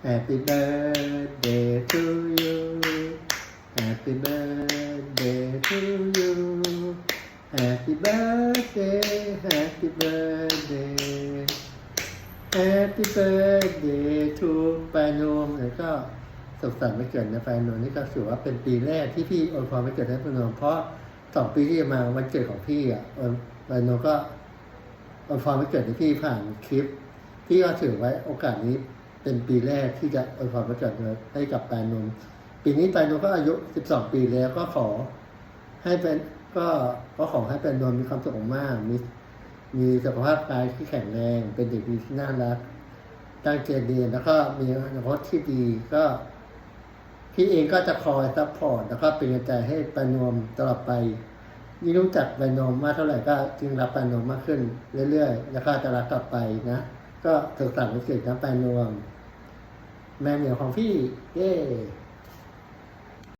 Happy birthday to you Happy birthday to you Happy birthday Happy birthday Happy birthday to ปาโนมแล้วก็สุขสันต์วันเกิดนะปาโนมนี่ก็ถือว่าเป็นปีแรกที่พี่อวยพรวันเกิดให้ปาโนมเพราะสองปีที่มาวันเกิดของพี่อะออปาโนมก็อวยพรวันเกิดให้พี่ผ่านคลิป พี่ก็ถือไว้โอกาสนี้ เป็นปีแรกที่จะอวยพรวันเกิดให้กับปาโนมปีนี้ปาโนมก็อายุ 12 ปีแล้วก็ขอให้เป็นก็ก็ขอให้ปาโนมมีความสุขมากมีมีสุขภาพกายที่แข็งแรง เป็นเด็กดีที่น่ารักตั้งใจเรียนแล้วก็มีอนาคตที่ดีก็พี่เองก็จะคอยซัพพอร์ตแล้วก็เป็นกำลังใจให้ปานวมตลอดไปยิ่งรู้จักปานวมมากเท่าไหร่ก็จึงรักปานวมมากขึ้นเรื่อยๆ แล้วก็จะรักต่อไปนะ ก็ถึงสั่งวันเกิดนะปานวม แม่เหมียวของพี่ เย้